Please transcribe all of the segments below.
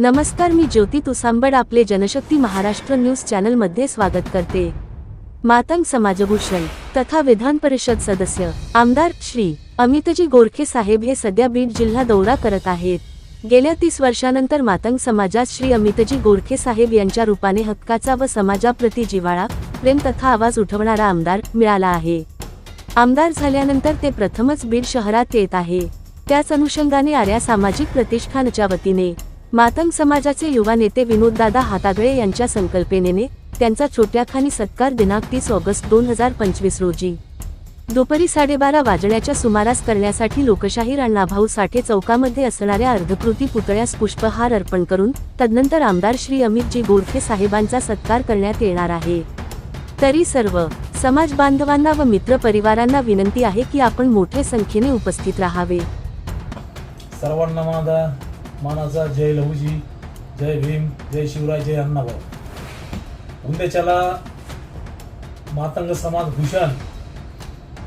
नमस्कार मी ज्योती तुसांबड आपले जनशक्ती महाराष्ट्र न्यूज चॅनलमध्ये स्वागत करते. मातंग समाजभूषण तथा विधान परिषद सदस्य आमदार श्री अमितजी गोरखे साहेब हे सध्या बीड जिल्हा दौरा करत आहेत. गेल्या तीस वर्षानंतर मातंग समाजात श्री अमितजी गोरखे साहेब यांच्या रूपाने हक्काचा व समाजाप्रती जिव्हाळा प्रेम तथा आवाज उठवणारा आमदार मिळाला आहे. आमदार झाल्यानंतर ते प्रथमच बीड शहरात येत आहे. त्याच अनुषंगाने आर्या सामाजिक प्रतिष्ठानच्या वतीने मातंग समाजाचे युवा नेते विनोददादा हातागळे यांच्या संकल्पनेने त्यांचा छोट्याखानी सत्कार दिनांक तीस ऑगस्ट दोन हजार पंचवीस रोजी. दुपारी साडेबारा वाजण्याच्या सुमारास करण्यासाठी लोकशाहीर अण्णाभाऊ साठे चौकामध्ये असणाऱ्या अर्धकृती पुतळ्यास पुष्पहार अर्पण करून तदनंतर आमदार श्री अमितजी गोरखे साहेबांचा सत्कार करण्यात येणार आहे. तरी सर्व समाज बांधवांना व मित्र परिवारांना विनंती आहे की आपण मोठ्या संख्येने उपस्थित राहावे. सर्वांना माझा मानाचा जय लहूजी जय भीम जय शिवराय जय अण्णाभाऊ. उद्याच्याला मातंग समाज भूषण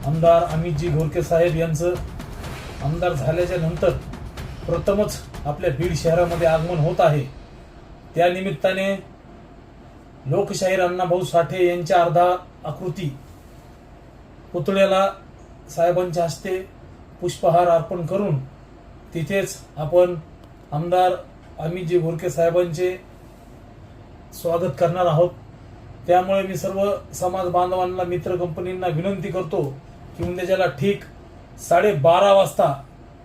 आमदार अमितजी घोरके साहेब यांचं आमदार झाल्याच्यानंतर प्रथमच आपल्या बीड शहरामध्ये आगमन होत आहे. त्या निमित्ताने लोकशाहीर अण्णाभाऊ साठे यांच्या अर्धा आकृती पुतळ्याला साहेबांच्या हस्ते पुष्पहार अर्पण करून तिथेच आपण आमदार अमितजी घोरके साहेबांचे स्वागत करणार आहोत त्यामुळे मी सर्व समाज बांधवांना मित्र कंपनींना विनंती करतो की उद्याच्याला ठीक साडेबारा वाजता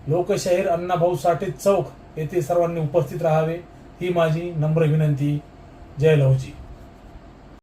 लोकशाहीर अण्णाभाऊ साठे चौक येथे सर्वांनी उपस्थित राहावे. ही माझी नम्र विनंती. जय लहूजी.